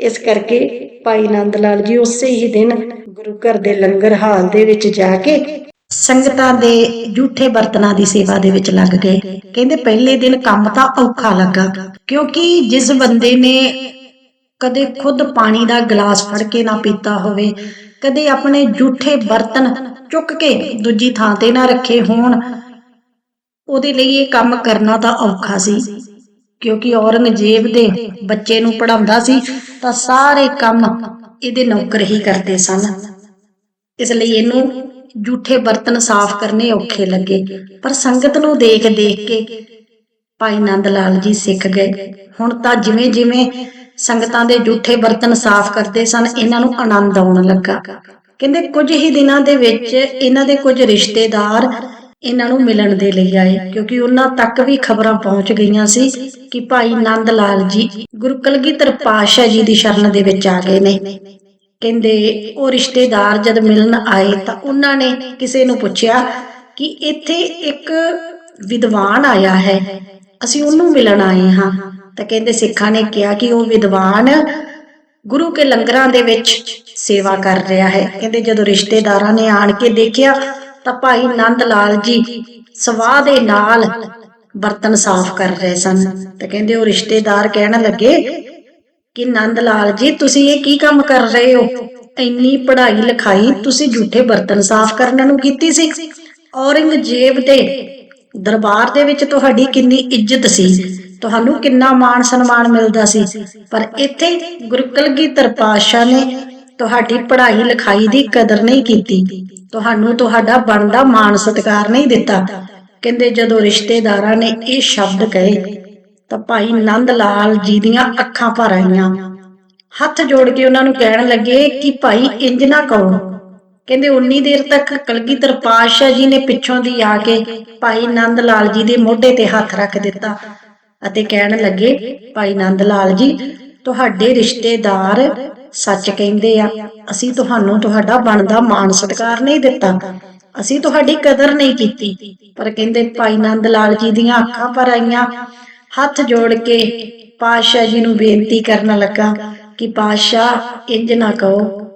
ਇਸ ਕਰਕੇ ਭਾਈ ਆਨੰਦ ਲਾਲ ਜੀ ਉਸੇ ਹੀ ਦਿਨ ਗੁਰੂ ਘਰ ਦੇ ਲੰਗਰ ਹਾਲ ਦੇ ਵਿੱਚ ਜਾ ਕੇ ਸੰਗਤਾਂ ਦੇ ਝੂਠੇ ਬਰਤਨਾਂ ਦੀ ਸੇਵਾ ਦੇ ਵਿੱਚ ਲੱਗ ਗਏ। ਕਹਿੰਦੇ ਪਹਿਲੇ ਦਿਨ ਕੰਮ ਤਾਂ ਔਖਾ ਲੱਗਾ, ਕਿਉਂਕਿ ਜਿਸ ਬੰਦੇ ਨੇ ਕਦੇ ਖੁਦ ਪਾਣੀ ਦਾ ਗਲਾਸ ਫੜ ਕੇ ਨਾ ਪੀਤਾ ਹੋਵੇ, ਕਦੇ ਆਪਣੇ ਝੂਠੇ ਬਰਤਨ ਚੁੱਕ ਕੇ ਦੂਜੀ ਥਾਂ ਤੇ ਨਾ ਰੱਖੇ ਹੋਣ, ਉਹਦੇ ਲਈ ਇਹ ਕੰਮ ਕਰਨਾ ਤਾਂ ਔਖਾ ਸੀ। ਕਿਉਂਕਿ ਔਰੰਗਜ਼ੇਬ ਦੇ ਬੱਚੇ ਨੂੰ ਪੜਾਉਂਦਾ ਸੀ ਤਾਂ ਸਾਰੇ ਕੰਮ ਇਹਦੇ ਨੌਕਰ ਹੀ ਕਰਦੇ ਸਨ। ਇਸ ਲਈ ਇਹਨੂੰ ਝੂਠੇ ਬਰਤਨ ਸਾਫ਼ ਕਰਨੇ ਔਖੇ ਲੱਗੇ। ਪਰ ਸੰਗਤ ਨੂੰ ਦੇਖ ਦੇਖ ਕੇ ਭਾਈ ਨੰਦ ਲਾਲ ਜੀ ਸਿੱਖ ਗਏ। ਹੁਣ ਤਾਂ ਜਿਵੇਂ ਜਿਵੇਂ ਸੰਗਤਾਂ ਦੇ ਝੂਠੇ ਬਰਤਨ ਸਾਫ਼ ਕਰਦੇ ਸਨ, ਇਹਨਾਂ ਨੂੰ ਆਨੰਦ ਆਉਣ ਲੱਗਾ। ਕਹਿੰਦੇ ਕੁਝ ਹੀ ਦਿਨਾਂ ਦੇ ਵਿੱਚ ਇਹਨਾਂ ਦੇ ਕੁਝ ਰਿਸ਼ਤੇਦਾਰ ਇਹਨਾਂ ਨੂੰ ਮਿਲਣ ਦੇ ਲਈ ਆਏ, ਕਿਉਂਕਿ ਉਹਨਾਂ ਤੱਕ ਵੀ ਖਬਰਾਂ ਪਹੁੰਚ ਗਈਆਂ ਸੀ ਕਿ ਭਾਈ ਨੰਦ ਲਾਲ ਜੀ ਗੁਰੂ ਕਲਗੀਧਰ ਪਾਤਸ਼ਾਹ ਜੀ ਦੀ ਸ਼ਰਨ ਦੇ ਵਿੱਚ ਆ ਗਏ ਨੇ। ਕਹਿੰਦੇ, ਉਹ ਰਿਸ਼ਤੇਦਾਰ ਜਦ ਮਿਲਣ ਆਏ ਤਾਂ ਉਹਨਾਂ ਨੇ ਕਿਸੇ ਨੂੰ ਪੁੱਛਿਆ ਕਿ ਇੱਥੇ ਇੱਕ ਵਿਦਵਾਨ ਆਇਆ ਹੈ, ਅਸੀਂ ਉਹਨੂੰ ਮਿਲਣ ਆਏ ਹਾਂ। ਤਾਂ ਕਹਿੰਦੇ, ਸਿੱਖਾਂ ਨੇ ਕਿਹਾ ਕਿ ਉਹ ਵਿਦਵਾਨ ਗੁਰੂ ਕੇ ਲੰਗਰਾਂ ਦੇ ਵਿੱਚ ਸੇਵਾ ਕਰ ਰਿਹਾ ਹੈ। ਕਹਿੰਦੇ, ਜਦੋਂ ਰਿਸ਼ਤੇਦਾਰਾਂ ਨੇ ਆਣ ਕੇ ਦੇਖਿਆ ਤਾਂ ਭਾਈ ਨੰਦ ਲਾਲ ਜੀ ਸਵਾਹ ਦੇ ਨਾਲ ਬਰਤਨ ਸਾਫ਼ ਕਰ ਰਹੇ ਸਨ ਤਾਂ ਕਹਿੰਦੇ ਉਹ ਰਿਸ਼ਤੇਦਾਰ ਕਹਿਣ ਲੱਗੇ ਕਿ ਨੰਦ ਲਾਲ ਜੀ, ਤੁਸੀਂ ਇਹ ਕੀ ਕੰਮ ਕਰ ਰਹੇ ਹੋ? ਇੰਨੀ ਪੜ੍ਹਾਈ ਲਿਖਾਈ ਤੁਸੀਂ ਝੂਠੇ ਬਰਤਨ ਸਾਫ਼ ਕਰਨ ਨੂੰ ਕੀਤੀ ਸੀ। ਔਰੰਗਜ਼ੇਬ ਦੇ ਦਰਬਾਰ ਦੇ ਵਿੱਚ ਤੁਹਾਡੀ ਕਿੰਨੀ ਇੱਜ਼ਤ ਸੀ। ਤੁਹਾਨੂੰ ਕਿੰਨਾ ਮਾਣ ਸਨਮਾਨ ਮਿਲਦਾ ਸੀ। ਪਰ ਇੱਥੇ ਗੁਰੂ ਕਲਗੀਧਰ ਪਾਤਸ਼ਾਹ ਨੇ ਤੁਹਾਡੀ ਪੜ੍ਹਾਈ ਲਿਖਾਈ ਦੀ ਕਦਰ ਨਹੀਂ ਕੀਤੀ। ਤੁਹਾਨੂੰ ਤੁਹਾਡਾ ਬਣਦਾ ਮਾਣ ਸਤਿਕਾਰ ਨਹੀਂ ਦਿੱਤਾ। ਕਹਿੰਦੇ ਜਦੋਂ ਰਿਸ਼ਤੇਦਾਰਾਂ ਨੇ ਇਹ ਸ਼ਬਦ ਕਹੇ, ਤਾਂ ਭਾਈ ਨੰਦ ਲਾਲ ਜੀ ਦੀਆਂ ਅੱਖਾਂ ਭਰ ਆਈਆਂ। ਹੱਥ ਜੋੜ ਕੇ ਉਹਨਾਂ ਨੂੰ ਕਹਿਣ ਲੱਗੇ ਕਿ ਭਾਈ ਇੰਜ ਨਾ ਕਹੋ। ਕਹਿੰਦੇ ਉਨੀ ਦੇਰ ਤੱਕ ਕਲਗੀਧਰ ਪਾਤਸ਼ਾਹ ਜੀ ਨੇ ਪਿੱਛੋਂ ਦੀ ਆ ਕੇ ਭਾਈ ਨੰਦ ਲਾਲ ਜੀ ਦੇ ਮੋਢੇ ਤੇ ਹੱਥ ਰੱਖ ਦਿੱਤਾ ਅਤੇ ਕਹਿਣ ਲੱਗੇ, ਭਾਈ ਨੰਦ ਲਾਲ ਜੀ, ਤੁਹਾਡੇ ਰਿਸ਼ਤੇਦਾਰ ਸੱਚ ਕਹਿੰਦੇ ਆ, ਅਸੀਂ ਤੁਹਾਨੂੰ ਤੁਹਾਡਾ ਬਣਦਾ ਮਾਣ ਸਤਿਕਾਰ ਨਹੀਂ ਦਿੱਤਾ। ਅਸੀਂ ਤੁਹਾਡੀ ਕਦਰ ਨਹੀਂ ਕੀਤੀ। ਪਰ ਕਹਿੰਦੇ, ਭਾਈ ਨੰਦ ਲਾਲ ਜੀ ਦੀਆਂ ਅੱਖਾਂ ਭਰ ਆਈਆਂ। ਹੱਥ ਜੋੜ ਕੇ ਪਾਤਸ਼ਾਹ ਜੀ ਨੂੰ ਬੇਨਤੀ ਕਰਨ ਲੱਗਾ ਕਿ ਪਾਤਸ਼ਾਹ, ਇੰਜ ਨਾ ਕਹੋ।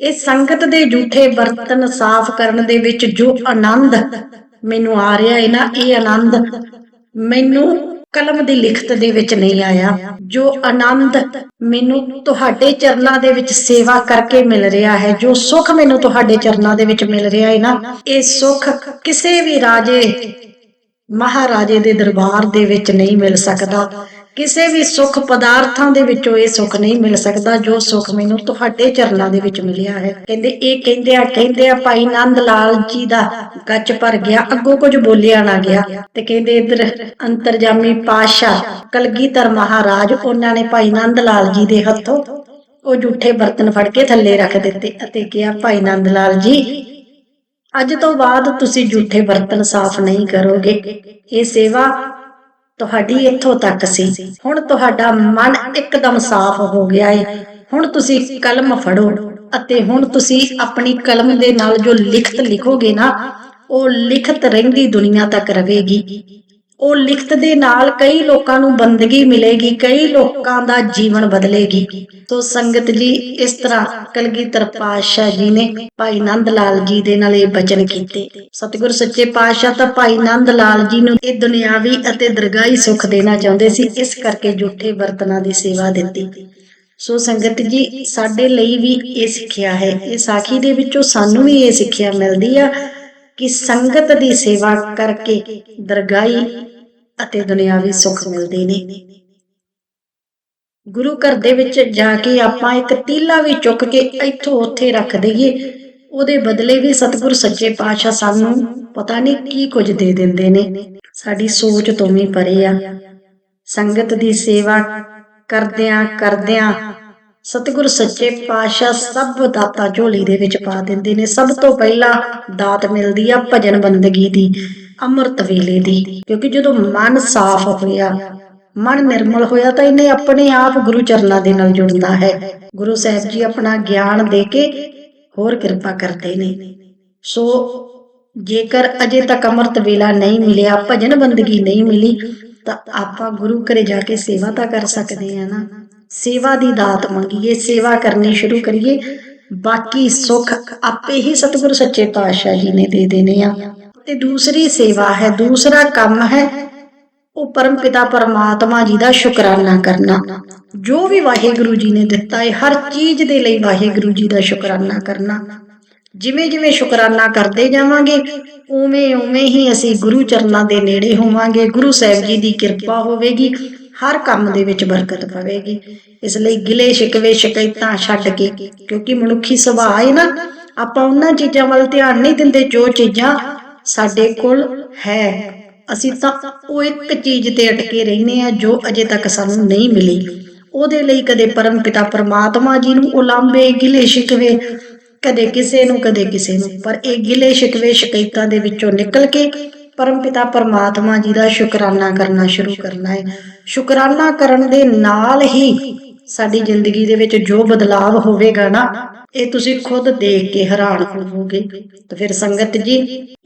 ਇਹ ਸੰਗਤ ਦੇ ਝੂਠੇ ਬਰਤਨ ਸਾਫ਼ ਕਰਨ ਦੇ ਵਿੱਚ ਜੋ ਆਨੰਦ ਮੈਨੂੰ ਆ ਰਿਹਾ ਹੈ ਨਾ, ਇਹ ਆਨੰਦ ਮੈਨੂੰ ਕਲਮ ਦੀ ਲਿਖਤ ਦੇ ਵਿੱਚ ਨਹੀਂ ਆਇਆ। ਜੋ ਆਨੰਦ ਮੈਨੂੰ ਤੁਹਾਡੇ ਚਰਨਾਂ ਦੇ ਵਿੱਚ ਸੇਵਾ ਕਰਕੇ ਮਿਲ ਰਿਹਾ ਹੈ, ਜੋ ਸੁੱਖ ਮੈਨੂੰ ਤੁਹਾਡੇ ਚਰਨਾਂ ਦੇ ਵਿੱਚ ਮਿਲ ਰਿਹਾ ਹੈ ਨਾ, ਇਹ ਸੁੱਖ ਕਿਸੇ ਵੀ ਰਾਜੇ, ਮਹਾਰਾਜੇ ਦੇ ਦਰਬਾਰ ਦੇ ਵਿੱਚ ਨਹੀਂ ਮਿਲ ਸਕਦਾ। ਕਿਸੇ ਵੀ ਸੁੱਖ ਪਦਾਰਥਾਂ ਦੇ ਵਿੱਚੋਂ ਇਹ ਸੁੱਖ ਨਹੀਂ ਮਿਲ ਸਕਦਾ, ਜੋ ਸੁੱਖ ਮੈਨੂੰ ਤੁਹਾਡੇ ਚਰਨਾਂ ਦੇ ਵਿੱਚ ਮਿਲਿਆ ਹੈ। ਕਹਿੰਦੇ, ਇਹ ਕਹਿੰਦੇ ਆ ਕਹਿੰਦੇ ਆ, ਭਾਈ ਨੰਦ ਲਾਲ ਜੀ ਦਾ ਗੱਚ ਭਰ ਗਿਆ, ਅੱਗੋਂ ਕੁਝ ਬੋਲਿਆ ਨਾ ਗਿਆ। ਤੇ ਕਹਿੰਦੇ, ਇਧਰ ਅੰਤਰਜਾਮੀ ਪਾਸ਼ਾ ਕਲਗੀਧਰ ਮਹਾਰਾਜ, ਉਹਨਾਂ ਨੇ ਭਾਈ ਨੰਦ ਲਾਲ ਜੀ ਦੇ ਹੱਥੋਂ ਉਹ ਝੂਠੇ ਬਰਤਨ ਫੜ ਕੇ ਥੱਲੇ ਰੱਖ ਦਿੱਤੇ ਅਤੇ ਕਿਹਾ, ਭਾਈ ਨੰਦ ਲਾਲ ਜੀ, ਅੱਜ ਤੋਂ ਬਾਅਦ ਤੁਸੀਂ ਝੂਠੇ ਬਰਤਨ ਸਾਫ਼ ਨਹੀਂ ਕਰੋਗੇ। ਇਹ ਸੇਵਾ ਤੁਹਾਡੀ ਇੱਥੋਂ ਤੱਕ ਸੀ। ਹੁਣ ਤੁਹਾਡਾ ਮਨ ਇੱਕਦਮ ਸਾਫ਼ ਹੋ ਗਿਆ ਹੈ ਹੁਣ ਤੁਸੀਂ ਕਲਮ ਫੜੋ ਅਤੇ ਹੁਣ ਤੁਸੀਂ ਆਪਣੀ ਕਲਮ ਦੇ ਨਾਲ ਜੋ ਲਿਖਤ ਲਿਖੋਗੇ ਨਾ, ਉਹ ਲਿਖਤ ਰਹਿੰਦੀ ਦੁਨੀਆ ਤੱਕ ਰਹੇਗੀ। ਉਹ ਲਿਖਤ ਦੇ ਨਾਲ ਕਈ ਲੋਕਾਂ ਨੂੰ ਬੰਦਗੀ ਮਿਲੇਗੀ, ਕਈ ਲੋਕਾਂ ਦਾ ਜੀਵਨ ਬਦਲੇਗੀ। ਸੋ ਸੰਗਤ ਜੀ, ਇਸ ਤਰ੍ਹਾਂ ਕਲਗੀਧਰ ਪਾਤਸ਼ਾਹ ਜੀ ਨੇ ਭਾਈ ਨੰਦ ਲਾਲ ਜੀ ਦੇ ਨਾਲ ਇਹ ਬਚਨ ਕੀਤੇ। ਸਤਿਗੁਰ ਸੱਚੇ ਪਾਤਸ਼ਾਹ ਤਾਂ ਭਾਈ ਨੰਦ ਲਾਲ ਜੀ ਨੂੰ ਇਹ ਦੁਨਿਆਵੀ ਅਤੇ ਦਰਗਾਹੀ ਸੁੱਖ ਦੇਣਾ ਚਾਹੁੰਦੇ ਸੀ, ਇਸ ਕਰਕੇ ਝੂਠੇ ਬਰਤਨਾਂ ਦੀ ਸੇਵਾ ਦਿੱਤੀ। ਸੋ ਸੰਗਤ ਜੀ, ਸਾਡੇ ਲਈ ਵੀ ਇਹ ਸਿੱਖਿਆ ਹੈ। ਇਹ ਸਾਖੀ ਦੇ ਵਿੱਚੋਂ ਸਾਨੂੰ ਵੀ ਇਹ ਸਿੱਖਿਆ ਮਿਲਦੀ ਆ ਕਿ ਸੰਗਤ ਦੀ ਸੇਵਾ ਕਰਕੇ ਦਰਗਾਹੀ ਅਤੇ ਦੁਨਿਆਵੀ ਸੁੱਖ ਮਿਲਦੇ ਨੇ। ਗੁਰੂ ਘਰ ਦੇ ਵਿੱਚ ਜਾ ਕੇ ਆਪਾਂ ਇੱਕ ਤੀਲਾ ਵੀ ਚੁੱਕ ਕੇ ਇੱਥੋਂ ਉੱਥੇ ਰੱਖ ਦਈਏ, ਉਹਦੇ ਬਦਲੇ ਵੀ ਸਤਿਗੁਰ ਸੱਚੇ ਪਾਤਸ਼ਾਹ ਸਾਨੂੰ ਪਤਾ ਨਹੀਂ ਕੀ ਕੁਝ ਦੇ ਦਿੰਦੇ ਨੇ। ਸਾਡੀ ਸੋਚ ਤੋਂ ਵੀ ਪਰੇ ਆ। ਸੰਗਤ ਦੀ ਸੇਵਾ ਕਰਦਿਆਂ ਕਰਦਿਆਂ ਸਤਿਗੁਰ ਸੱਚੇ ਪਾਤਸ਼ਾਹ ਸਭ ਦਾਤਾਂ ਝੋਲੀ ਦੇ ਵਿੱਚ ਪਾ ਦਿੰਦੇ ਨੇ। ਸਭ ਤੋਂ ਪਹਿਲਾਂ ਦਾਤ ਮਿਲਦੀ ਆ ਭਜਨ ਬੰਦਗੀ ਦੀ, ਅੰਮ੍ਰਿਤ ਵੇਲੇ ਦੀ। ਕਿਉਂਕਿ ਜਦੋਂ ਮਨ ਸਾਫ਼ ਹੋਇਆ, ਮਨ ਨਿਰਮਲ ਹੋਇਆ ਤਾਂ ਇਹਨੇ ਆਪਣੇ ਆਪ ਗੁਰੂ ਚਰਨਾਂ ਦੇ ਨਾਲ ਜੁੜਨਾ ਹੈ। ਗੁਰੂ ਸਾਹਿਬ ਜੀ ਆਪਣਾ ਗਿਆਨ ਦੇ ਕੇ ਹੋਰ ਕਿਰਪਾ ਕਰਦੇ ਨੇ। ਸੋ ਜੇਕਰ ਅਜੇ ਤੱਕ ਅੰਮ੍ਰਿਤ ਵੇਲਾ ਨਹੀਂ ਮਿਲਿਆ, ਭਜਨ ਬੰਦਗੀ ਨਹੀਂ ਮਿਲੀ, ਤਾਂ ਆਪਾਂ ਗੁਰੂ ਘਰੇ ਜਾ ਕੇ ਸੇਵਾ ਤਾਂ ਕਰ ਸਕਦੇ ਆ ਨਾ। ਸੇਵਾ ਦੀ ਦਾਤ ਮੰਗੀਏ, ਸੇਵਾ ਕਰਨੀ ਸ਼ੁਰੂ ਕਰੀਏ। ਬਾਕੀ ਸੁੱਖ ਆਪੇ ਹੀ ਸਤਿਗੁਰ ਸੱਚੇ ਪਾਤਸ਼ਾਹ ਜੀ ਨੇ ਦੇ ਦੇਣੇ ਆ। ਤੇ ਦੂਸਰੀ ਸੇਵਾ ਹੈ, ਦੂਸਰਾ ਕੰਮ ਹੈ, ਉਹ ਪਰਮ ਪਿਤਾ ਪਰਮਾਤਮਾ ਜੀ ਦਾ ਸ਼ੁਕਰਾਨਾ ਕਰਨਾ। ਜੋ ਵੀ ਵਾਹਿਗੁਰੂ ਜੀ ਨੇ ਦਿੱਤਾ ਹੈ, ਹਰ ਚੀਜ਼ ਦੇ ਲਈ ਵਾਹਿਗੁਰੂ ਜੀ ਦਾ ਸ਼ੁਕਰਾਨਾ ਕਰਨਾ। ਜਿਵੇਂ ਜਿਵੇਂ ਸ਼ੁਕਰਾਨਾ ਕਰਦੇ ਜਾਵਾਂਗੇ, ਉਵੇਂ ਉਵੇਂ ਹੀ ਅਸੀਂ ਗੁਰੂ ਚਰਨਾਂ ਦੇ ਨੇੜੇ ਹੋਵਾਂਗੇ। ਗੁਰੂ ਸਾਹਿਬ ਜੀ ਦੀ ਕਿਰਪਾ ਹੋਵੇਗੀ। ਹਰ ਕੰਮ ਦੇ ਵਿੱਚ ਬਰਕਤ ਪਵੇਗੀ। ਇਸ ਲਈ ਗਿਲੇ ਸ਼ਿਕਵੇ ਸ਼ਿਕਾਇਤਾਂ ਛੱਡ ਕੇ, ਕਿਉਂਕਿ ਮਨੁੱਖੀ ਸੁਭਾਅ ਹੈ ਨਾ, ਆਪਾਂ ਉਹਨਾਂ ਚੀਜ਼ਾਂ ਵੱਲ ਧਿਆਨ ਨਹੀਂ ਦਿੰਦੇ, ਜੋ ਚੀਜ਼ਾਂ ਸਾਡੇ ਕੋਲ ਹੈ। ਅਸੀਂ ਤਾਂ ਉਹ ਇੱਕ ਚੀਜ਼ ਤੇ ਅਟਕੇ ਰਹਿੰਦੇ ਆ ਜੋ ਅਜੇ ਤੱਕ ਸਾਨੂੰ ਨਹੀਂ ਮਿਲੀ। ਉਹਦੇ ਲਈ ਕਦੇ ਪਰਮ ਪਿਤਾ ਪਰਮਾਤਮਾ ਜੀ ਨੂੰ ਉਲਾਂਬੇ ਗਿਲੇ ਸ਼ਿਕਵੇ, ਕਦੇ ਕਿਸੇ ਨੂੰ, ਕਦੇ ਕਿਸੇ ਨੂੰ। ਪਰ ਇਹ ਗਿਲੇ ਸ਼ਿਕਵੇ ਸ਼ਿਕਾਇਤਾਂ ਦੇ ਵਿੱਚੋਂ ਨਿਕਲ ਕੇ ਪਰਮ ਪਿਤਾ ਪਰਮਾਤਮਾ ਜੀ ਦਾ ਸ਼ੁਕਰਾਨਾ ਕਰਨਾ ਸ਼ੁਰੂ ਕਰਨਾ ਹੈ। ਸ਼ੁਕਰਾਨਾ ਕਰਨ ਦੇ ਨਾਲ ਹੀ ਸਾਡੀ ਜ਼ਿੰਦਗੀ ਦੇ ਵਿੱਚ ਜੋ ਬਦਲਾਵ ਹੋਵੇਗਾ ਨਾ, ਇਹ ਤੁਸੀਂ ਖੁਦ ਦੇਖ ਕੇ ਹੈਰਾਨ ਹੋਵੋਗੇ। ਤਾਂ ਫਿਰ ਸੰਗਤ ਜੀ,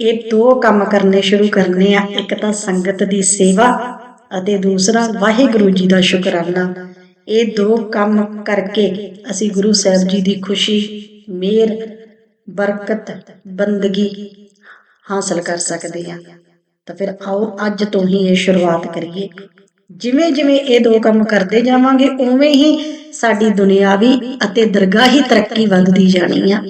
ਇਹ ਦੋ ਕੰਮ ਕਰਨੇ ਸ਼ੁਰੂ ਕਰਨੇ ਆ। ਇੱਕ ਤਾਂ ਸੰਗਤ ਦੀ ਸੇਵਾ ਅਤੇ ਦੂਸਰਾ ਵਾਹਿਗੁਰੂ ਜੀ ਦਾ ਸ਼ੁਕਰਾਨਾ। ਇਹ ਦੋ ਕੰਮ ਕਰਕੇ ਅਸੀਂ ਗੁਰੂ ਸਾਹਿਬ ਜੀ ਦੀ ਖੁਸ਼ੀ, ਮਿਹਰ, ਬਰਕਤ, ਬੰਦਗੀ ਹਾਸਲ ਕਰ ਸਕਦੇ ਹਾਂ। ਤਾਂ ਫਿਰ ਆਓ ਅੱਜ ਤੋਂ ਹੀ ਇਹ ਸ਼ੁਰੂਆਤ ਕਰੀਏ। ਜਿਵੇਂ ਜਿਵੇਂ ਇਹ ਦੋ ਕੰਮ ਕਰਦੇ ਜਾਵਾਂਗੇ, ਉਵੇਂ ਹੀ ਸਾਡੀ ਦੁਨਿਆਵੀ ਅਤੇ ਦਰਗਾਹੀ ਤਰੱਕੀ ਵੱਧਦੀ ਜਾਣੀ ਆ।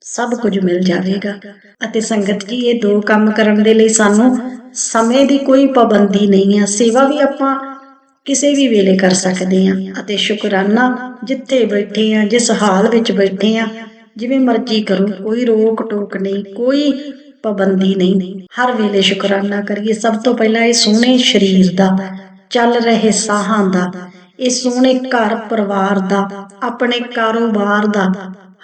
ਸਭ ਕੁਝ ਮਿਲ ਜਾਵੇਗਾ। ਅਤੇ ਸੰਗਤ ਜੀ, ਇਹ ਦੋ ਕੰਮ ਕਰਨ ਦੇ ਲਈ ਸਾਨੂੰ ਸਮੇਂ ਦੀ ਕੋਈ ਪਾਬੰਦੀ ਨਹੀਂ ਆ। ਸੇਵਾ ਵੀ ਆਪਾਂ ਕਿਸੇ ਵੀ ਵੇਲੇ ਕਰ ਸਕਦੇ ਆ ਅਤੇ ਸ਼ੁਕਰਾਨਾ ਜਿੱਥੇ ਬੈਠੇ ਆ ਜਿਸ ਹਾਲ ਵਿੱਚ ਬੈਠੇ ਆ ਜਿਵੇਂ ਮਰਜ਼ੀ ਕਰੋ, ਕੋਈ ਰੋਕ ਟੋਕ ਨਹੀਂ, ਕੋਈ ਪਾਬੰਦੀ ਨਹੀਂ। ਹਰ ਵੇਲੇ ਸ਼ੁਕਰਾਨਾ ਕਰੀਏ। ਸਭ ਤੋਂ ਪਹਿਲਾਂ ਇਹ ਸੋਹਣੇ ਸਰੀਰ ਦਾ, ਚੱਲ ਰਹੇ ਸਾਹਾਂ ਦਾ, ਇਹ ਸੋਹਣੇ ਘਰ ਪਰਿਵਾਰ ਦਾ, ਆਪਣੇ ਕਾਰੋਬਾਰ ਦਾ,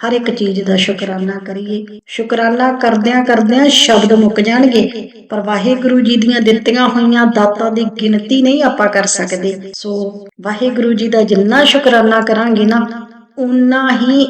ਹਰ ਇੱਕ ਚੀਜ਼ ਦਾ ਸ਼ੁਕਰਾਨਾ ਕਰੀਏ। ਸ਼ੁਕਰਾਨਾ ਕਰਦਿਆਂ ਕਰਦਿਆਂ ਸ਼ਬਦ ਮੁੱਕ ਜਾਣਗੇ, ਪਰ ਵਾਹਿਗੁਰੂ ਜੀ ਦੀਆਂ ਦਿੱਤੀਆਂ ਹੋਈਆਂ ਦਾਤਾਂ ਦੀ ਗਿਣਤੀ ਨਹੀਂ ਆਪਾਂ ਕਰ ਸਕਦੇ। ਸੋ ਵਾਹਿਗੁਰੂ ਜੀ ਦਾ ਜਿੰਨਾ ਸ਼ੁਕਰਾਨਾ ਕਰਾਂਗੇ ਨਾ ਉਨਾ ਹੀ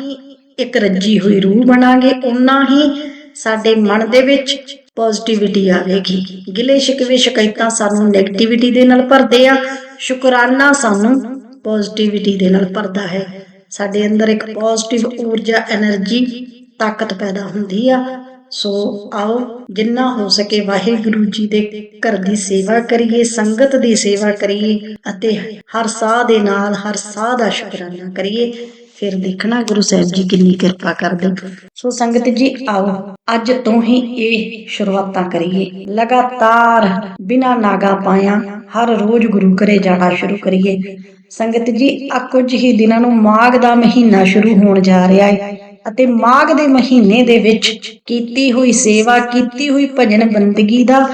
ਇੱਕ ਰੱਜੀ ਹੋਈ ਰੂਹ ਬਣਾਂਗੇ ਉਨਾ ਹੀ ਸਾਡੇ ਮਨ ਦੇ ਵਿੱਚ ਪੋਜ਼ਿਟਿਵਿਟੀ ਆਵੇਗੀ। ਗਿਲੇ ਸ਼ਿਕਵੇ ਸ਼ਿਕਾਇਤਾਂ ਸਾਨੂੰ 네ਗੇਟਿਵਿਟੀ ਦੇ ਨਾਲ ਭਰਦੇ ਆ। ਸ਼ੁਕਰਾਨਾ ਸਾਨੂੰ ਪੋਜ਼ਿਟਿਵਿਟੀ ਦੇ ਨਾਲ ਭਰਦਾ ਹੈ। ਸਾਡੇ ਅੰਦਰ ਇੱਕ ਪੋਜ਼ਿਟਿਵ ਊਰਜਾ એનર્ਜੀ ਤਾਕਤ ਪੈਦਾ ਹੁੰਦੀ ਆ। ਸੋ ਆਓ, ਜਿੰਨਾ ਹੋ ਸਕੇ ਵਾਹਿਗੁਰੂ ਜੀ ਦੇ ਘਰ ਦੀ ਸੇਵਾ ਕਰੀਏ, ਸੰਗਤ ਦੀ ਸੇਵਾ ਕਰੀਏ ਅਤੇ ਹਰ ਸਾਹ ਦੇ ਨਾਲ, ਹਰ ਸਾਹ ਦਾ ਸ਼ੁਕਰਾਨਾ ਕਰੀਏ। ਫਿਰ ਦੇਖਣਾ ਗੁਰੂ ਸਾਹਿਬ ਜੀ ਕਿੰਨੀ ਕਿਰਪਾ ਕਰਦੇ। ਸੋ ਸੰਗਤ ਜੀ, ਆਓ, ਅੱਜ ਤੋਂ ਹੀ ਇਹ ਸ਼ੁਰੂਆਤਾਂ ਕਰੀਏ। ਲਗਾਤਾਰ ਬਿਨਾ ਨਾਗਾ ਪਾਇਆ ਹਰ ਰੋਜ਼ ਗੁਰੂ ਘਰੇ ਜਾਣਾ ਸ਼ੁਰੂ ਕਰੀਏ। ਸੰਗਤ ਜੀ ਆ ਕੁਝ ਹੀ ਦਿਨਾਂ ਨੂੰ ਮਾਘ ਦਾ ਮਹੀਨਾ ਸ਼ੁਰੂ ਹੋਣ ਜਾ ਰਿਹਾ ਹੈ ਅਤੇ ਮਾਘ ਦੇ ਮਹੀਨੇ ਦੇ ਵਿੱਚ ਕੀਤੀ ਹੋਈ ਸੇਵਾ, ਕੀਤੀ ਹੋਈ ਭਜਨ ਬੰਦਗੀ ਦਾ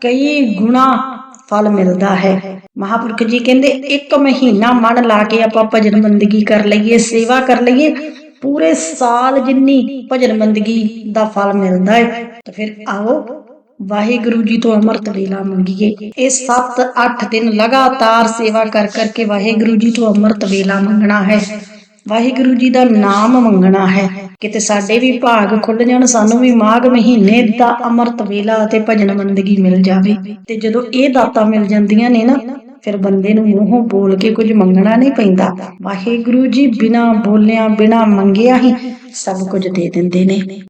ਕਈ ਗੁਣਾ ਫਲ ਮਿਲਦਾ ਹੈ। ਮਹਾਪੁਰਖ ਜੀ ਕਹਿੰਦੇ, ਇੱਕ ਮਹੀਨਾ ਮਨ ਲਾ ਕੇ ਆਪਾਂ ਭਜਨ ਬੰਦਗੀ ਕਰ ਲਈਏ, ਸੇਵਾ ਕਰ ਲਈਏ, ਪੂਰੇ ਸਾਲ ਜਿੰਨੀ ਭਜਨ ਬੰਦਗੀ ਦਾ ਫਲ ਮਿਲਦਾ ਹੈ, ਤਾਂ ਫਿਰ ਆਓ ਵਾਹਿਗੁਰੂ ਜੀ ਤੋਂ ਅੰਮ੍ਰਿਤ ਵੇਲਾ ਮੰਗੀਏ। ਇਹ 7-8 ਦਿਨ ਲਗਾਤਾਰ ਸੇਵਾ ਕਰ ਕਰਕੇ ਵਾਹਿਗੁਰੂ ਜੀ ਤੋਂ ਅੰਮ੍ਰਿਤ ਵੇਲਾ ਮੰਗਣਾ ਹੈ। ਵਾਹਿਗੁਰੂ ਜੀ ਦਾ ਨਾਮ ਮੰਗਣਾ ਹੈ। ਕਿਤੇ ਸਾਡੇ ਵੀ ਭਾਗ ਖੁੱਲ ਜਾਣ, ਸਾਨੂੰ ਵੀ ਮਾਘ ਮਹੀਨੇ ਦਾ ਅੰਮ੍ਰਿਤ ਵੇਲਾ ਅਤੇ ਭਜਨ ਬੰਦਗੀ ਮਿਲ ਜਾਵੇ। ਤੇ ਜਦੋਂ ਇਹ ਦਾਤਾਂ ਮਿਲ ਜਾਂਦੀਆਂ ਨੇ ਨਾ, ਫਿਰ ਬੰਦੇ ਨੂੰ ਮੂੰਹੋਂ ਬੋਲ ਕੇ ਕੁਝ ਮੰਗਣਾ ਨਹੀਂ ਪੈਂਦਾ। ਵਾਹਿਗੁਰੂ ਜੀ ਬਿਨਾ ਬੋਲਿਆਂ, ਬਿਨਾ ਮੰਗਿਆ ਹੀ ਸਭ ਕੁਝ ਦੇ ਦਿੰਦੇ ਨੇ।